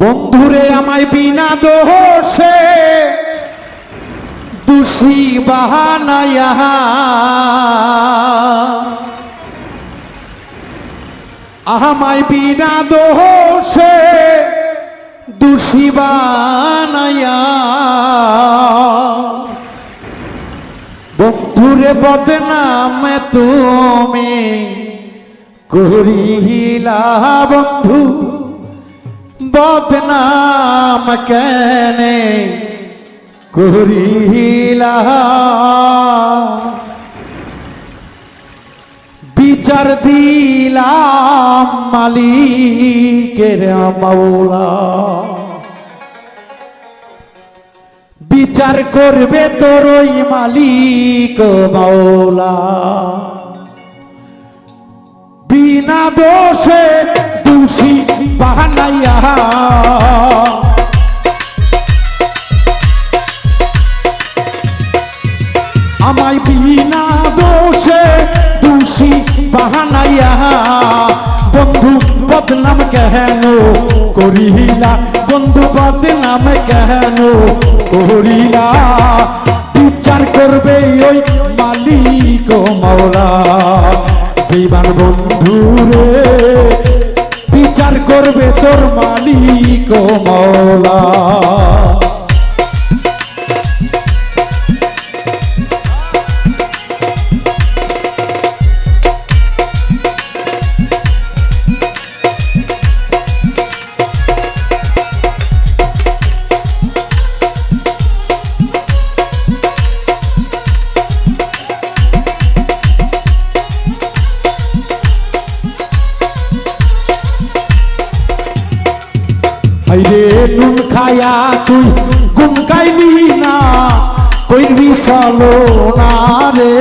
বন্ধুরে আমায় বিনা দোষে দোষী বাহানায়া আমায় বিনা দোষে দোষী বানায়া বন্ধুরে বদনাম তুমি করিলা বন্ধু। বদনাম কেনে করিলা। বিচার দিলাম মালিকের মাওলা। বিচার করবে তোর ওই মালিক মাওলা। বিনা দোষে দোষী বাহানাইয়া। আমায় বিনা দোষে দোষী বাহানাইয়া। বন্ধু বদনাম কেন করিলা? বন্ধু বদনাম কেন করিলা? বিচার করবে ওই মালিক মাওলা। বিমান বন্ধু রে বিচার করবে তোর মালিক ও হাইরে নুন খায়া তুই গুম গাইলি না কইবি চলো না রে।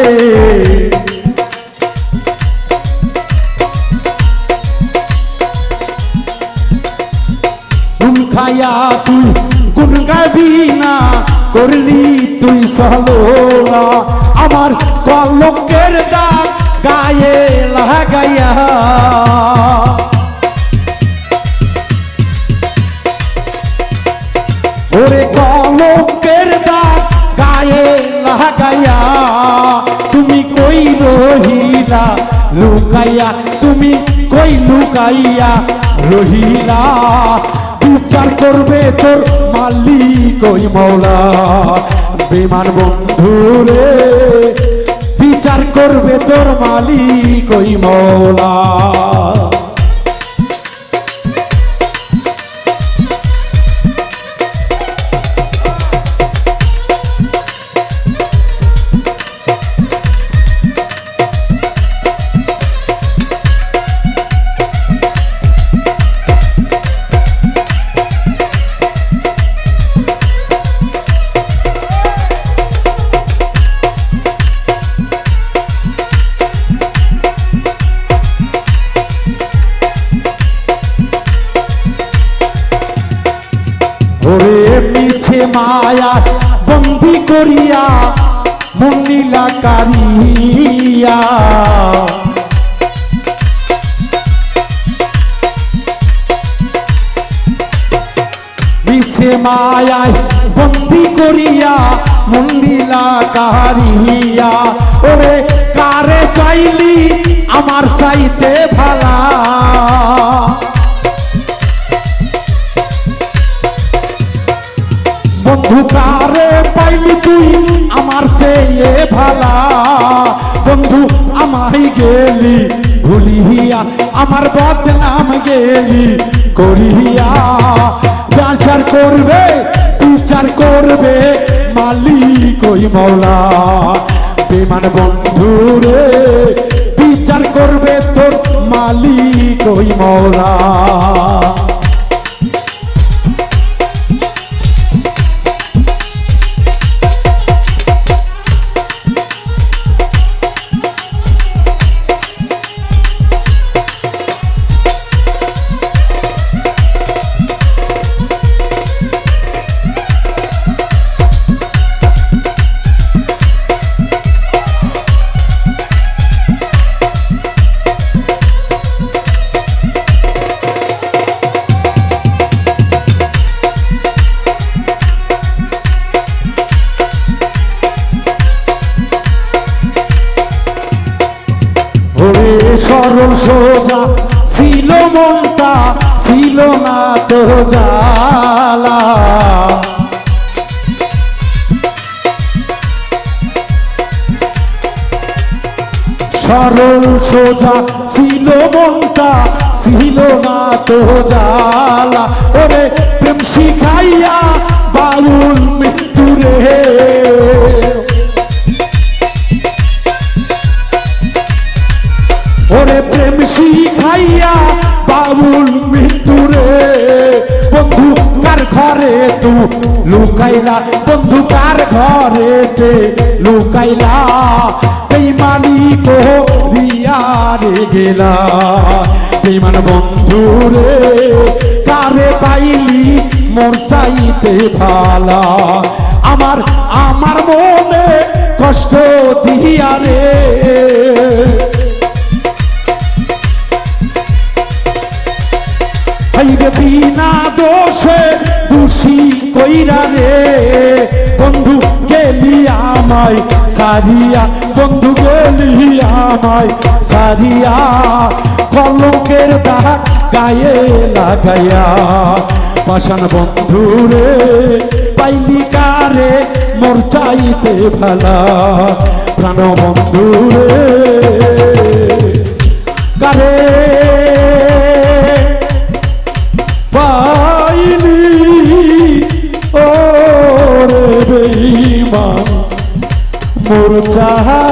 নুন খায়া তুই গুন গাইবি না করলি তুই চলো না। আমার কলকের দাগ গায়ে লাগাইয়া কই রহিলা? লুকাইয়া, তুমি কই লুকাইয়া রহিলা? বিচার করবে তোর মালিক ওই মৌলা। বিমান বন্ধু রে, বিচার করবে তোর মালিক ওই মৌলা। ওরে মিছে মায়া বন্দি করিয়া মন্দিলা কারিয়া। মিছে বন্দি করিয়া মন্দিলা কারিয়া। ওরে কারে চাইলি আমার চাইতে ভালা? বন্ধু কারে পাইলি তুই আমার চেয়ে ভালা। বন্ধু আমাই গেলি, ভুলিয়া আমার বদনাম গেলি, করিয়া। বিচার করবে বিচার করবে মালিক ওই মৌলা। বিমান বন্ধু রে, বিচার করবে তোর মালিক ওই মৌলা। ছিল মনটা, ছিল না তো জালা সরল সোজা ছিল মনটা, ছিল না তো জালা ওরে প্রেম শিখাইয়া বাউল মৃত্যুরে। ওরে প্রেম শিখাইয়া বাউল মৃত্যুরে বন্ধু, কার ঘরে তু? লুকাইলা। বন্ধু, কার ঘরে তে? লুকাইলা। বেইমানি কো রিয়ারে গেলা বেইমান বন্ধু রে, কারে পাইলি মোর চাইতে ভালা? আমার আমার মনে কষ্ট দিয়া রে। দোষে দোষী কইরা রে। বন্ধু গেলি আমায়, সারিয়া। বন্ধু গেলি আমায়, সারিয়া। কলঙ্কের দাগ গায়ে লাগাইয়া। পাশান বন্ধু রে, পাইলি কারে মোর চাইতে ভালা। প্রাণ বন্ধু রে, কারে চাহা